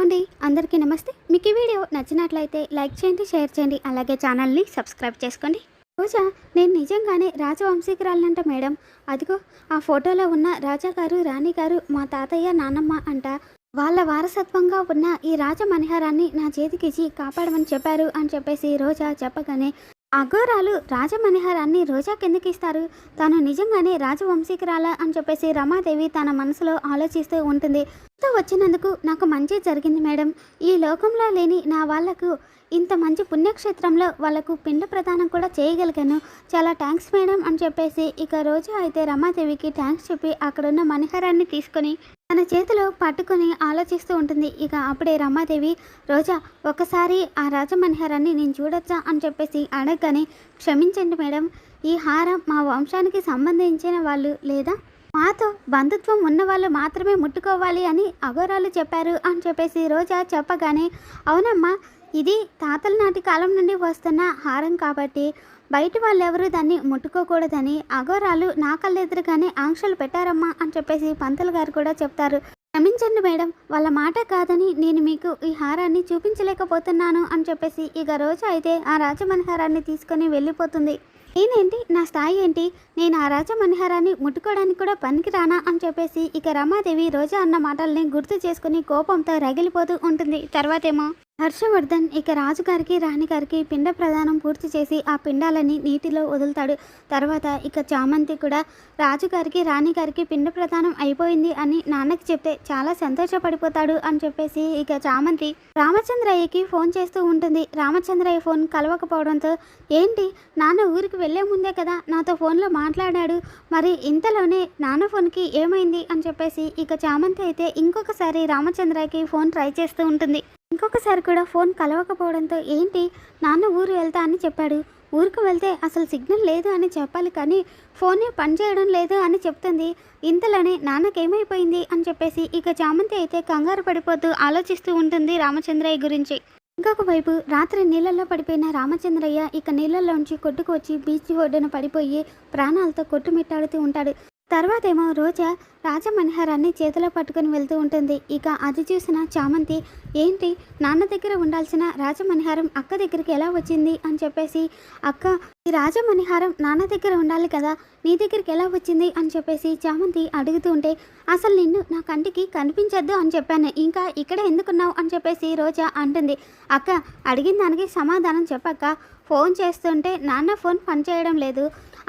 అండి అందరికీ నమస్తే. మీకు ఈ వీడియో నచ్చినట్లయితే లైక్ చేయండి షేర్ చేయండి అలాగే ఛానల్ని సబ్స్క్రైబ్ చేసుకోండి. రోజా నేను నిజంగానే రాజవంశీకురాలంట మేడం. అదిగో ఆ ఫోటోలో ఉన్న రాజా గారు రాణి గారు మా తాతయ్య నానమ్మ అంట. వాళ్ళ వారసత్వంగా ఉన్న ఈ రాజ మణిహారాన్ని నా చేతికిచ్చి కాపాడమని చెప్పారు అని చెప్పేసి రోజా చెప్పగానే అఘోరాలు రాజమణిహారాన్ని రోజా కిందకి ఇస్తారు. తను నిజంగానే రాజవంశీకురాల? అని చెప్పేసి రమాదేవి తన మనసులో ఆలోచిస్తూ ఉంటుంది. ఇంత వచ్చినందుకు నాకు మంచి జరిగింది మేడం. ఈ లోకంలో లేని నా వాళ్ళకు ఇంత మంచి పుణ్యక్షేత్రంలో వాళ్ళకు పిండ ప్రదానం కూడా చేయగలిగాను. చాలా థ్యాంక్స్ మేడం అని చెప్పేసి ఇక రోజు అయితే రమాదేవికి థ్యాంక్స్ చెప్పి అక్కడున్న మణిహారాన్ని తీసుకొని తన చేతిలో పట్టుకొని ఆలోచిస్తూ ఉంటుంది. ఇక అప్పుడే రమాదేవి రోజా ఒకసారి ఆ రాజమణిహారాన్ని నేను చూడొచ్చా? అని చెప్పేసి అడగగానే క్షమించండి మేడం ఈ హారం మా వంశానికి సంబంధించిన వాళ్ళు లేదా? మాతో బంధుత్వం ఉన్న వాళ్ళు మాత్రమే ముట్టుకోవాలి అని అఘోరాలు చెప్పారు అని చెప్పేసి రోజా చెప్పగానే అవునమ్మా ఇది తాతల నాటి కాలం నుండి వస్తున్న హారం కాబట్టి బయట వాళ్ళెవరూ దాన్ని ముట్టుకోకూడదని అఘోరాలు నా కళ్ళెదురుగానే ఆంక్షలు పెట్టారమ్మా అని చెప్పేసి పంతులు గారు కూడా చెప్తారు. క్షమించండి మేడం వాళ్ళ మాట కాదని నేను మీకు ఈ హారాన్ని చూపించలేకపోతున్నాను అని చెప్పేసి ఇక రోజు అయితే ఆ రాజమణిహారాన్ని తీసుకొని వెళ్ళిపోతుంది. నేనేంటి? నా స్థాయి ఏంటి? నేను ఆ రాజమణిహారాన్ని ముట్టుకోవడానికి కూడా పనికిరానా అని చెప్పేసి ఇక రమాదేవి రోజా అన్న మాటల్ని గుర్తు చేసుకుని కోపంతో రగిలిపోతూ ఉంటుంది. తర్వాతేమో హర్షవర్ధన్ ఇక రాజుగారికి రాణిగారికి పిండ ప్రదానం పూర్తి చేసి ఆ పిండాలని నీటిలో వదులుతాడు. తర్వాత ఇక చామంతి కూడా రాజుగారికి రాణిగారికి పిండ ప్రదానం అయిపోయింది అని నాన్నకి చెప్తే చాలా సంతోషపడిపోతాడు అని చెప్పేసి ఇక చామంతి రామచంద్రయ్యకి ఫోన్ చేస్తూ ఉంటుంది. రామచంద్రయ్య ఫోన్ కలవకపోవడంతో ఏంటి నాన్న ఊరికి వెళ్ళే ముందే కదా నాతో ఫోన్లో మాట్లాడాడు. మరి ఇంతలోనే నాన్న ఫోన్కి ఏమైంది? అని చెప్పేసి ఇక చామంతి అయితే ఇంకొకసారి రామచంద్రయ్యకి ఫోన్ ట్రై చేస్తూ ఉంటుంది. ఇంకొకసారి కూడా ఫోన్ కలవకపోవడంతో ఏంటి నాన్న ఊరు వెళ్తా అని చెప్పాడు. ఊరికి వెళ్తే అసలు సిగ్నల్ లేదు అని చెప్పాలి కానీ ఫోనే పనిచేయడం లేదు అని చెప్తుంది. ఇంతలోనే నాన్నకేమైపోయింది అని చెప్పేసి ఇక చామంతి అయితే కంగారు పడిపోతూ ఆలోచిస్తూ ఉంటుంది రామచంద్రయ్య గురించి. ఇంకొక వైపు రాత్రి నీళ్ళల్లో పడిపోయిన రామచంద్రయ్య ఇక నీళ్ళల్లోంచి కొట్టుకు వచ్చి బీచ్ ఒడ్డున పడిపోయి ప్రాణాలతో కొట్టుమిట్టాడుతూ ఉంటాడు. తర్వాతేమో రోజా రాజమణిహారాన్ని చేతిలో పట్టుకుని వెళ్తూ ఉంటుంది. ఇక అది చూసిన చామంతి ఏంటి? నాన్న దగ్గర ఉండాల్సిన రాజమణిహారం అక్క దగ్గరికి ఎలా వచ్చింది? అని చెప్పేసి అక్క ఈ రాజమణిహారం నాన్న దగ్గర ఉండాలి కదా నీ దగ్గరికి ఎలా వచ్చింది? అని చెప్పేసి చామంతి అడుగుతూ ఉంటే అసలు నిన్ను నా కంటికి కనిపించద్దు అని చెప్పాను. ఇంకా ఇక్కడ ఎందుకున్నావు? అని చెప్పేసి రోజా అంటుంది. అక్క అడిగిన దానికి సమాధానం చెప్పక్క. ఫోన్ చేస్తుంటే నాన్న ఫోన్ పనిచేయడం లేదు.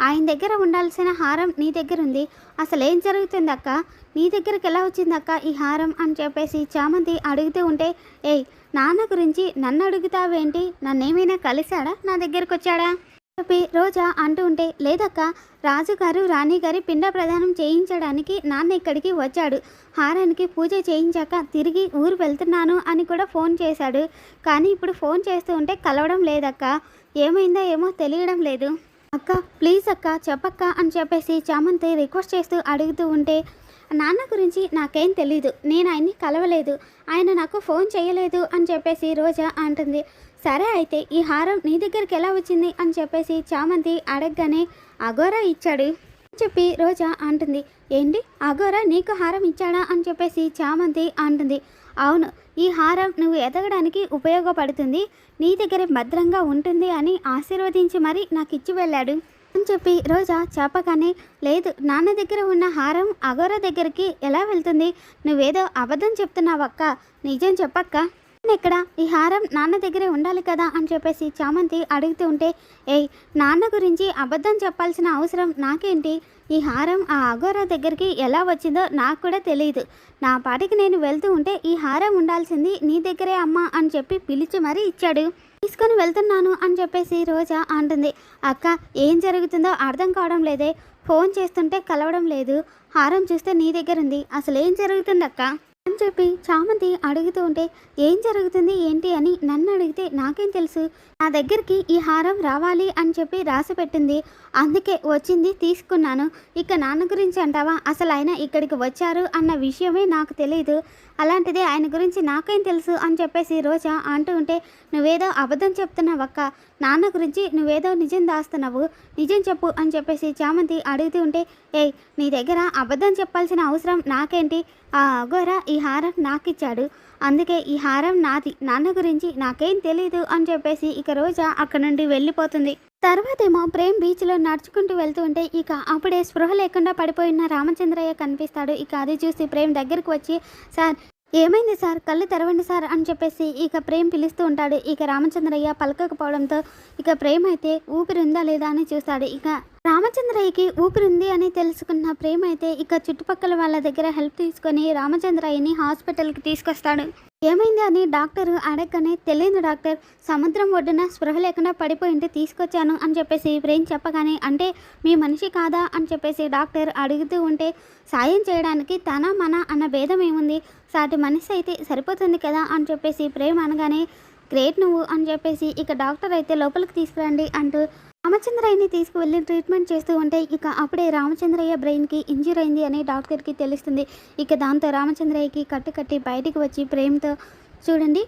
ఆయన దగ్గర ఉండాల్సిన హారం నీ దగ్గర ఉంది అసలు ఏం జరుగుతుంది అక్క? నీ దగ్గరికి ఎలా వచ్చింది అక్క ఈ హారం అని చెప్పేసి చామంతి అడుగుతూ ఉంటే ఏయ్ నాన్న గురించి నన్ను అడుగుతావేంటి? నన్నేమైనా కలిశాడా? నా దగ్గరకు వచ్చాడా? చెప్పి రోజా అంటూ ఉంటే లేదక్క రాజుగారు రాణిగారి పిండ ప్రదానం చేయించడానికి నాన్న ఇక్కడికి వచ్చాడు. హారానికి పూజ చేయించాక తిరిగి ఊరు వెళ్తున్నాను అని కూడా ఫోన్ చేశాడు. కానీ ఇప్పుడు ఫోన్ చేస్తూ ఉంటే కలవడం లేదక్క. ఏమైందో ఏమో తెలియడం లేదు. అక్క ప్లీజ్ అక్క చెప్పక్క అని చెప్పేసి చామంతి రిక్వెస్ట్ చేస్తూ అడుగుతూ ఉంటే నాన్న గురించి నాకేం తెలీదు. నేను ఆయన్ని కలవలేదు. ఆయన నాకు ఫోన్ చేయలేదు అని చెప్పేసి రోజా అంటుంది. సరే అయితే ఈ హారం నీ దగ్గరికి ఎలా వచ్చింది? అని చెప్పేసి చామంతి అడగగానే అగోరా ఇచ్చాడు అని చెప్పి రోజా అంటుంది. ఏంటి? అగోరా నీకు హారం ఇచ్చాడా? అని చెప్పేసి చామంతి అంటుంది. అవును ఈ హారం నువ్వు ఎదగడానికి ఉపయోగపడుతుంది. నీ దగ్గర భద్రంగా ఉంటుంది అని ఆశీర్వదించి మరీ నాకు ఇచ్చి వెళ్ళాడు. అని చెప్పి రోజా చెప్పగానే లేదు నాన్న దగ్గర ఉన్న హారం అగోరా దగ్గరికి ఎలా వెళ్తుంది? నువ్వేదో అబద్ధం చెప్తున్నావక్క. నిజం చెప్పక్క. ఇక్కడ ఈ హారం నాన్న దగ్గరే ఉండాలి కదా అని చెప్పేసి చామంతి అడుగుతూ ఉంటే ఏయ్ నాన్న గురించి అబద్ధం చెప్పాల్సిన అవసరం నాకేంటి? ఈ హారం ఆ అఘోరా దగ్గరికి ఎలా వచ్చిందో నాకు కూడా తెలియదు నా పాటికి నేను వెళ్తూ ఉంటే ఈ హారం ఉండాల్సింది నీ దగ్గరే అమ్మా అని చెప్పి పిలిచి మరీ ఇచ్చాడు. తీసుకొని వెళ్తున్నాను అని చెప్పేసి రోజా అంటుంది. అక్క ఏం జరుగుతుందో అర్థం కావడం లేదే. ఫోన్ చేస్తుంటే కలవడం లేదు. హారం చూస్తే నీ దగ్గర ఉంది అసలు ఏం జరుగుతుంది అక్క అని చెప్పి చామంతి అడుగుతూ ఉంటే ఏం జరుగుతుంది ఏంటి అని నన్ను అడిగితే నాకేం తెలుసు? నా దగ్గరికి ఈ హారం రావాలి అని చెప్పి రాసి పెట్టింది. అందుకే వచ్చింది తీసుకున్నాను. ఇక నాన్న గురించి అంటావా? అసలు ఆయన ఇక్కడికి వచ్చారు అన్న విషయమే నాకు తెలియదు అలాంటిదే ఆయన గురించి నాకేం తెలుసు అని చెప్పేసి రోజా అంటూ ఉంటే నువ్వేదో అబద్ధం చెప్తున్నావు అక్క. నాన్న గురించి నువ్వేదో నిజం దాస్తున్నావు. నిజం చెప్పు అని చెప్పేసి చామంతి అడుగుతూ ఉంటే ఏయ్ నీ దగ్గర అబద్ధం చెప్పాల్సిన అవసరం నాకేంటి? ఆ అఘోర ఈ హారం నాకు ఇచ్చాడు అందుకే ఈ హారం నాది. నాన్న గురించి నాకేం తెలీదు అని చెప్పేసి ఇక రోజా అక్కడ నుండి వెళ్ళిపోతుంది. తర్వాతేమో ప్రేమ్ బీచ్లో నడుచుకుంటూ వెళ్తూ ఉంటే ఇక అప్పుడే స్పృహ లేకుండా పడిపోయిన రామచంద్రయ్య కనిపిస్తాడు. ఇక అది చూసి ప్రేమ్ దగ్గరికి వచ్చి సార్ ఏమైంది సార్? కళ్ళు తెరవండి సార్ అని చెప్పేసి ఇక ప్రేమ్ పిలుస్తూ ఉంటాడు. ఇక రామచంద్రయ్య పలకకపోవడంతో ఇక ప్రేమ్ అయితే ఊపిరి ఉందా లేదా? అని చూస్తాడు. ఇక రామచంద్రయ్యకి ఊపిరింది అని తెలుసుకున్న ప్రేమ అయితే ఇక చుట్టుపక్కల వాళ్ళ దగ్గర హెల్ప్ తీసుకొని రామచంద్రయ్యని హాస్పిటల్కి తీసుకొస్తాడు. ఏమైంది అని డాక్టర్ అడగనే తెలియదు డాక్టర్ సముద్రం ఒడ్డున స్పృహ లేకుండా పడిపోయింటే తీసుకొచ్చాను అని చెప్పేసి ప్రేమ్ చెప్పగానే అంటే మీ మనిషి కాదా? అని చెప్పేసి డాక్టర్ అడుగుతూ ఉంటే సాయం చేయడానికి తన మన అన్న భేదం ఏముంది? సాటి మనిషి అయితే సరిపోతుంది కదా? అని చెప్పేసి ప్రేమ్ అనగానే గ్రేట్ నువ్వు అని చెప్పేసి ఇక డాక్టర్ అయితే లోపలికి తీసుకురండి అంటూ రామచంద్రయ్యని తీసుకువెళ్ళి ట్రీట్మెంట్ చేస్తూ ఉంటే ఇక అప్పుడే రామచంద్రయ్య బ్రెయిన్కి ఇంజూర్ అయింది అని డాక్టర్కి తెలుస్తుంది. ఇక దాంతో రామచంద్రయ్యకి కట్టు కట్టి బయటికి వచ్చి ప్రేమతో చూడండి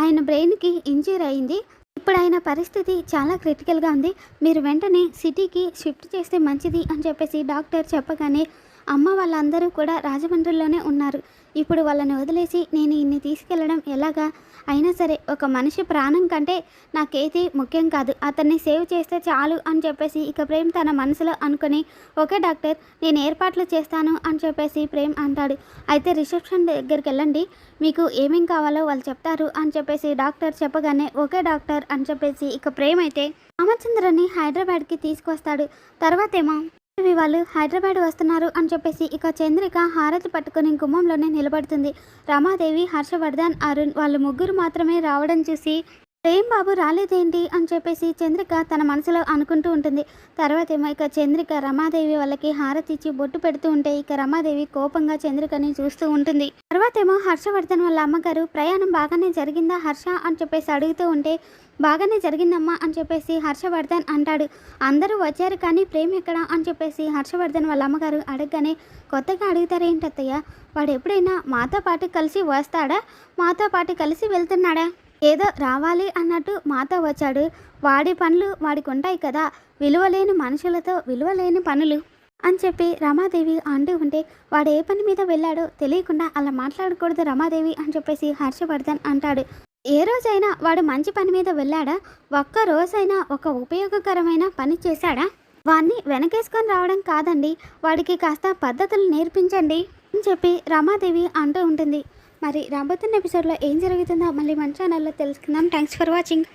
ఆయన బ్రెయిన్కి ఇంజూర్ అయింది. ఇప్పుడు ఆయన పరిస్థితి చాలా క్రిటికల్గా ఉంది. మీరు వెంటనే సిటీకి షిఫ్ట్ చేస్తే మంచిది అని చెప్పేసి డాక్టర్ చెప్పగానే అమ్మ వాళ్ళందరూ కూడా రాజమండ్రిలోనే ఉన్నారు. ఇప్పుడు వాళ్ళని వదిలేసి నేను ఇన్ని తీసుకెళ్ళడం ఎలాగా? అయినా సరే ఒక మనిషి ప్రాణం కంటే నాకేది ముఖ్యం కాదు. అతన్ని సేవ్ చేస్తే చాలు అని చెప్పేసి ఇక ప్రేమ్ తన మనసులో అనుకుని ఓకే డాక్టర్ నేను ఏర్పాట్లు చేస్తాను అని చెప్పేసి ప్రేమ్ అంటాడు. అయితే రిసెప్షన్ దగ్గరికి వెళ్ళండి. మీకు ఏమేం కావాలో వాళ్ళు చెప్తారు అని చెప్పేసి డాక్టర్ చెప్పగానే ఓకే డాక్టర్ అని చెప్పేసి ఇక ప్రేమ్ అయితే రామచంద్రని హైదరాబాద్కి తీసుకొస్తాడు. తర్వాతేమో ఇవి వాళ్ళు హైదరాబాద్ వస్తున్నారు అని చెప్పేసి ఇక చంద్రిక హారతి పట్టుకుని గుమ్మంలోనే నిలబడుతుంది. రమాదేవి హర్షవర్ధన్ అరుణ్ వాళ్ళు ముగ్గురు మాత్రమే రావడం చూసి ప్రేమ్ బాబు రాలేదేంటి? అని చెప్పేసి చంద్రిక తన మనసులో అనుకుంటూ ఉంటుంది. తర్వాత ఏమో ఇక చంద్రిక రమాదేవి వాళ్ళకి హారతి ఇచ్చి బొట్టు పెడుతూ ఉంటే ఇక రమాదేవి కోపంగా చంద్రికని చూస్తూ ఉంటుంది. తర్వాత ఏమో హర్షవర్ధన్ వాళ్ళ అమ్మగారు ప్రయాణం బాగానే జరిగిందా హర్ష? అని చెప్పేసి అడుగుతూ ఉంటే బాగానే జరిగిందమ్మా అని చెప్పేసి హర్షవర్ధన్ అంటాడు. అందరూ వచ్చారు కానీ ప్రేమ్ ఎక్కడ అని చెప్పేసి హర్షవర్ధన్ వాళ్ళ అమ్మగారు అడగగానే కొత్తగా అడుగుతారేంటత్తయ్య? వాడు ఎప్పుడైనా మాతో పాటు కలిసి వస్తాడా? మాతో పాటు కలిసి వెళ్తున్నాడా? ఏదో రావాలి అన్నట్టు మాతో వచ్చాడు. వాడి పనులు వాడికి ఉంటాయి కదా. విలువలేని మనుషులతో విలువలేని పనులు అని చెప్పి రమాదేవి అంటూ ఉంటే వాడు ఏ పని మీద వెళ్ళాడో తెలియకుండా అలా మాట్లాడకూడదు రమాదేవి అని చెప్పేసి హర్షవర్ధన్ అంటాడు. ఏ రోజైనా వాడు మంచి పని మీద వెళ్ళాడా? ఒక్క రోజైనా ఒక ఉపయోగకరమైన పని చేశాడా? వాడిని వెనకేసుకొని రావడం కాదండి. వాడికి కాస్త పద్ధతులు నేర్పించండి అని చెప్పి రమాదేవి అంటూ ఉంటుంది. మరి రాబోతున్న ఎపిసోడ్లో ఏం జరుగుతుందో మళ్ళీ మన ఛానల్లో తెలుసుకుందాం. Thanks for watching